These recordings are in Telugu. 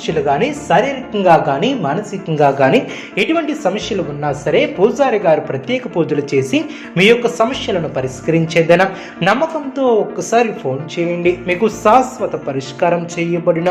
సమస్యలు కానీ శారీరకంగా కానీ మానసికంగా కానీ ఎటువంటి సమస్యలు ఉన్నా సరే పూజారి గారు ప్రత్యేక పూజలు చేసి మీ యొక్క సమస్యలను పరిష్కరించేదన. నమ్మకంతో ఒక్కసారి ఫోన్ చేయండి. మీకు శాశ్వత పరిష్కారం చేయబడిన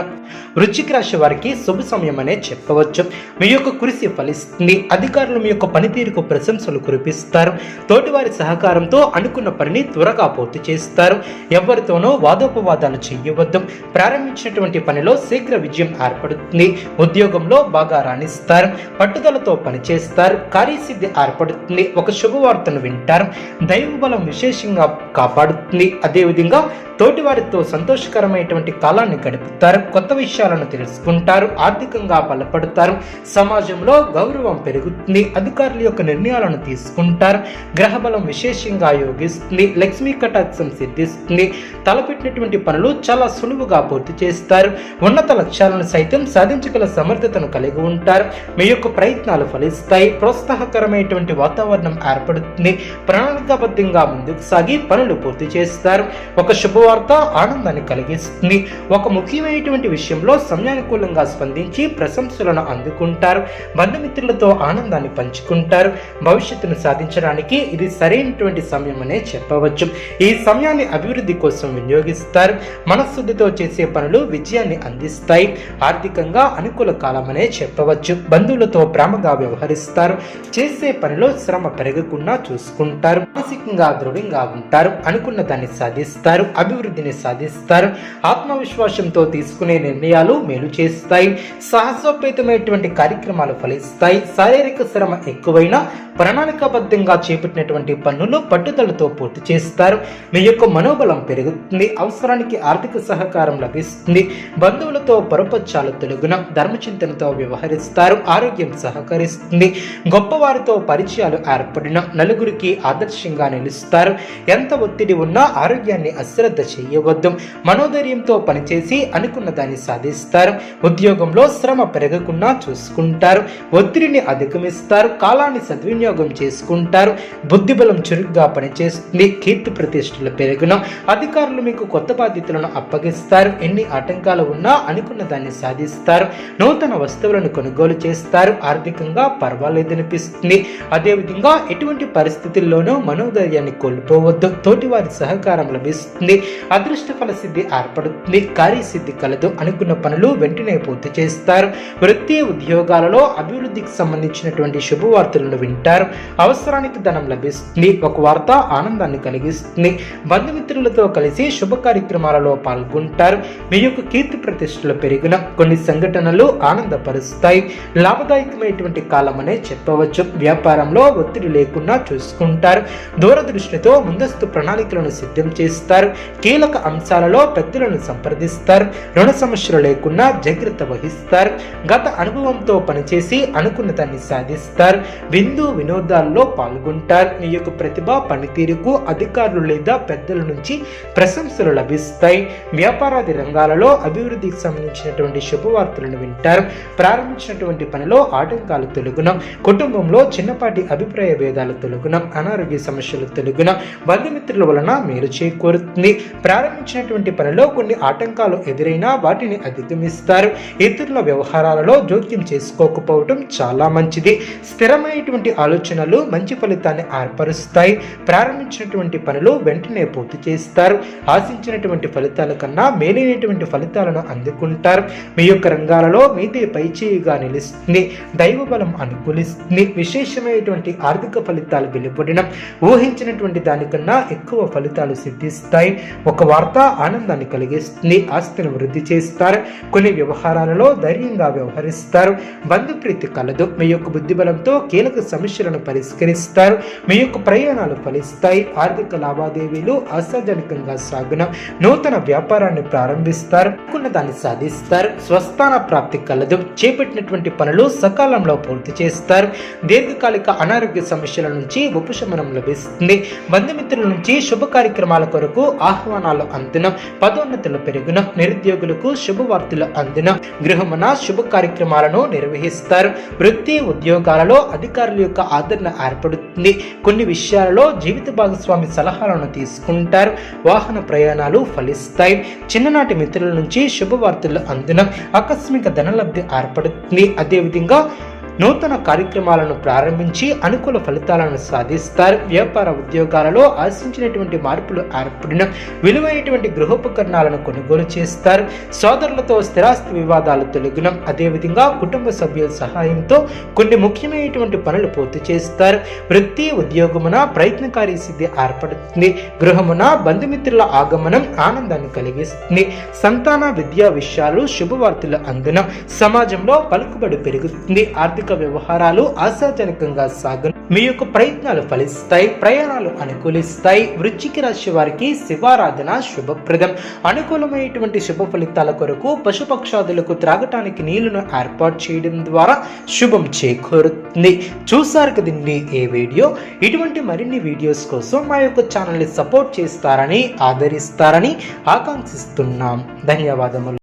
వృశ్చిక రాశి వారికి శుభ సమయం అనే చెప్పవచ్చు. మీ యొక్క కృషి ఫలిస్తుంది. అధికారులు మీ యొక్క పనితీరుకు ప్రశంసలు కురిపిస్తారు. తోటివారి సహకారంతో అనుకున్న పనిని త్వరగా పూర్తి చేస్తారు. ఎవరితోనో వాదోపవాదాలు చేయవద్దు. ప్రారంభించినటువంటి పనిలో శీఘ్ర విజయం ఏర్పడుతుంది. ఉద్యోగంలో బాగా రాణిస్తారు పట్టుదలతో పనిచేస్తారు కార్యసిద్ధి ఏర్పడుతుంది. ఒక శుభవార్తను వింటారు. దైవ బలం విశేషంగా కాపాడుతుంది. అదేవిధంగా తోటివారితో సంతోషకరమైనటువంటి కాలాన్ని గడుపుతారు. కొత్త విషయాలను తెలుసుకుంటారు. ఆర్థికంగా బలపడతారు. సమాజంలో గౌరవం పెరుగుతుంది. అధికారుల యొక్క నిర్ణయాలను తీసుకుంటారు. గ్రహబలం విశేషంగా యోగిస్తుంది. లక్ష్మీ కటాక్షం సిద్ధిస్తుంది. తలపెట్టినటువంటి పనులు చాలా సులువుగా పూర్తి చేస్తారు. ఉన్నత లక్ష్యాలను సైతం సాధించగల సమర్థతను కలిగి ఉంటారు. మీ యొక్క ప్రయత్నాలు ఫలిస్తాయి. ప్రోత్సాహకరమైనటువంటి వాతావరణం ఏర్పడుతుంది. ప్రణాళికాబద్ధంగా ముందుకు సాగి పనులు పూర్తి చేస్తారు. ఒక శుభవార్త ఆనందాన్ని కలిగిస్తుంది. ఒక ముఖ్యమైనటువంటి విషయంలో సమయానుకూలంగా స్పందించి ప్రశంసలను అందుకుంటారు. బంధుమిత్రులతో ఆనందాన్ని పంచుకుంటారు. భవిష్యత్తును సాధించడానికి ఇది సరైనటువంటి సమయం అనే చెప్పవచ్చు. ఈ సమయాన్ని అభివృద్ధి కోసం వినియోగిస్తారు. మనస్శుద్ధితో చేసే పనులు విజయాన్ని అందిస్తాయి. ఆర్థికంగా అనుకూల కాలమనే చెప్పవచ్చు. బంధువులతో ప్రేమగా వ్యవహరిస్తారు. చేసే పనిలో శ్రమ పెరగకుండా చూసుకుంటారు. మానసికంగా దృఢంగా ఉంటారు. అనుకున్న దాన్ని సాధిస్తారు. అభివృద్ధిని సాధిస్తారు. ఆత్మవిశ్వాసంతో తీసుకునే నిర్ణయాలు మేలు చేస్తాయి. సాహసోపేతమైనటువంటి కార్యక్రమాలు ఫలిస్తాయి. శారీరక శ్రమ ఎక్కువైనా ప్రణాళికాబద్ధంగా చేపట్టినటువంటి పనులు పట్టుదలతో పూర్తి చేస్తారు. మీ యొక్క మనోబలం పెరుగుతుంది. అవసరానికి ఆర్థిక సహకారం లభిస్తుంది. బంధువులతో పొరపచ్చాలు తొలగున ధర్మచింతనతో వ్యవహరిస్తారు ఆరోగ్యం సహకరిస్తుంది. గొప్పవారితో పరిచయాలు ఏర్పడిన నలుగురికి ఆదర్శంగా నిలుస్తారు. ఎంత ఒత్తిడి ఉన్నా ఆరోగ్యాన్ని అశ్రద్ధ చేయవద్దు. మనోధైర్యంతో పనిచేసి అనుకున్న దాన్ని సాధిస్తారు. ఉద్యోగంలో శ్రమ పెరగకుండా చూసుకుంటారు. ఒత్తిడిని అధిగమిస్తారు. కాలాన్ని సద్వినియోగం చేసుకుంటారు. బుద్ధిబలం చురుగ్గా పనిచేస్తుంది. కీర్తి ప్రతిష్టలు పెరుగున. అధికారులు మీకు కొత్త బాధ్యతలను అప్పగిస్తారు. ఎన్ని ఆటంకాలు ఉన్నా అనుకున్న దాన్ని సాధిస్తారు. నూతన వస్తువులను కొనుగోలు చేస్తారు. ఆర్థికంగా పర్వాలేదనిపిస్తుంది. అదేవిధంగా ఎటువంటి పరిస్థితుల్లోనూ మనోధైర్యాన్ని కోల్పోవద్దు. తోటివారి సహకారం లభిస్తుంది. అదృష్ట ఫల సిద్ధి ఏర్పడుతుంది. కార్యసిద్ధి కలదు. అనుకున్న పనులు వెంటనే పూర్తి చేస్తారు. వృత్తి ఉద్యోగాలలో అభివృద్ధికి సంబంధించినటువంటి శుభవార్తలను వింటారు. అవసరానికి ధనం లభిస్తుంది. ఒక వార్త ఆనందాన్ని కలిగిస్తుంది. బంధుమిత్రులతో కలిసి శుభ కార్యక్రమాలలో పాల్గొంటారు. మీ యొక్క కీర్తి ప్రతిష్టలు పెరిగిన కొన్ని సంఘటనలు ఆనందపరుస్తాయి. లాభదాయకమైనటువంటి కాలమనే చెప్పవచ్చు. వ్యాపారంలో ఒత్తిడి లేకుండా చూసుకుంటారు. దూరదృష్టితో ముందస్తు ప్రణాళికలను సిద్ధం చేస్తారు. కీలక అంశాలలో పెద్దలను సంప్రదిస్తారు. రుణ సమస్యలు లేకుండా జాగ్రత్త వహిస్తారు. గత అనుభవంతో పనిచేసి అనుకున్నతాన్ని సాధిస్తారు. విందు వినోదాల్లో పాల్గొంటారు. మీ యొక్క ప్రతిభ పనితీరుకు అధికారులు లేదా పెద్దల నుంచి ప్రశంసలు లభిస్తాయి. వ్యాపారాది రంగాలలో అభివృద్ధికి సంబంధించినటువంటి శుభవార్తలను వింటారు. ప్రారంభించినటువంటి పనిలో ఆటంకాలు తొలగునం. కుటుంబంలో చిన్నపాటి అభిప్రాయ భేదాలు తొలగునం. అనారోగ్య సమస్యలు తొలగునం. బంధుమిత్రుల వలన మేలు చేకూరుతుంది. ప్రారంభించినటువంటి పనిలో కొన్ని ఆటంకాలు ఎదురైనా వాటిని అధిగమిస్తారు. ఇతరుల వ్యవహారాలలో జోక్యం చేసుకోకపోవటం చాలా మంచిది. స్థిరమైనటువంటి ఆలోచనలు మంచి ఫలితాన్ని ఏర్పరుస్తాయి. ప్రారంభించినటువంటి పనులు వెంటనే పూర్తి చేస్తారు. ఆశించినటువంటి ఫలితాల కన్నా మేలైనటువంటి ఫలితాలను అందుకుంటారు. మీ యొక్క రంగాలలో మీదే పైచేయిగా నిలుస్తుంది దైవ బలం అనుకూలిస్తుంది. విశేషమైనటువంటి ఆర్థిక ఫలితాలు వెలువడడం ఊహించినటువంటి దానికన్నా ఎక్కువ ఫలితాలు సిద్ధిస్తాయి. ఒక వార్త ఆనందాన్ని కలిగిస్తుంది ఆస్తిని వృద్ధి చేస్తారు కొన్ని వ్యవహారాలలో ధైర్యంగా వ్యవహరిస్తారు. బంధుప్రీతి కలదు మీ యొక్క బుద్ధిబలంతో కీలక సమస్యలను పరిష్కరిస్తారు మీ యొక్క ప్రయాణాలు ఫలిస్తాయి. ఆర్థిక లావాదేవీలు ఆశాజనకంగా సాగున నూతన వ్యాపారాన్ని ప్రారంభిస్తారు అనుకున్న దాన్ని సాధిస్తారు. స్వస్థాన ప్రాప్తి కలదు. చేపట్టినటువంటి పనులు సకాలంలో పూర్తి చేస్తారు. దీర్ఘకాలిక అనారోగ్య సమస్యల నుంచి ఉపశమనం లభిస్తుంది. బంధుమిత్రుల నుంచి శుభ కార్యక్రమాల కొరకు ఆహ్వానాలు అందున. పదోన్నతులు పెరుగున. నిరుద్యోగులకు శుభవార్తలు అందున. గృహమున శుభ కార్యక్రమాలను నిర్వహిస్తారు. వృత్తి ఉద్యోగాలలో అధికారుల యొక్క ఆదరణ ఏర్పడుతుంది. కొన్ని విషయాలలో జీవిత భాగస్వామి సలహాలను తీసుకుంటారు. వాహన ప్రయాణాలు ఫలిస్తాయి. చిన్ననాటి మిత్రుల నుంచి శుభవార్తలు అందున. ఆకస్మిక ధనలబ్ధి ఏర్పడుతుంది. అదేవిధంగా నూతన కార్యక్రమాలను ప్రారంభించి అనుకూల ఫలితాలను సాధిస్తారు. వ్యాపార ఉద్యోగాలలో ఆశించినటువంటి మార్పులు ఏర్పడిన విలువైనటువంటి గృహోపకరణాలను కొనుగోలు చేస్తారు. సోదరులతో స్థిరాస్తి వివాదాలు తొలగిన అదేవిధంగా కుటుంబ సభ్యుల సహాయంతో కొన్ని ముఖ్యమైనటువంటి పనులు పూర్తి చేస్తారు. వృత్తి ఉద్యోగమున ప్రయత్నకారి సిద్ధి ఏర్పడుతుంది. గృహమున బంధుమిత్రుల ఆగమనం ఆనందాన్ని కలిగిస్తుంది. సంతాన విద్యా విషయాలు శుభవార్తలు అందున సమాజంలో పలుకుబడి పెరుగుతుంది. ఆర్థిక వ్యవహారాలు ఆశాజనకంగా సాగు మీ యొక్క ప్రయత్నాలు ఫలిస్తాయి ప్రయాణాలు అనుకూలిస్తాయి. వృశ్చిక రాశి వారికి శివారాధన శుభప్రదం. అనుకూలమైనటువంటి శుభ ఫలితాల కొరకు పశుపక్షాదులకు త్రాగటానికి నీళ్ళను ఏర్పాటు చేయడం ద్వారా శుభం చేకూరుతుంది. చూసారు కదండి ఏ వీడియో? ఇటువంటి మరిన్ని వీడియోస్ కోసం మా యొక్క ఛానల్ని సపోర్ట్ చేస్తారని ఆదరిస్తారని ఆకాంక్షిస్తున్నాం. ధన్యవాదములు.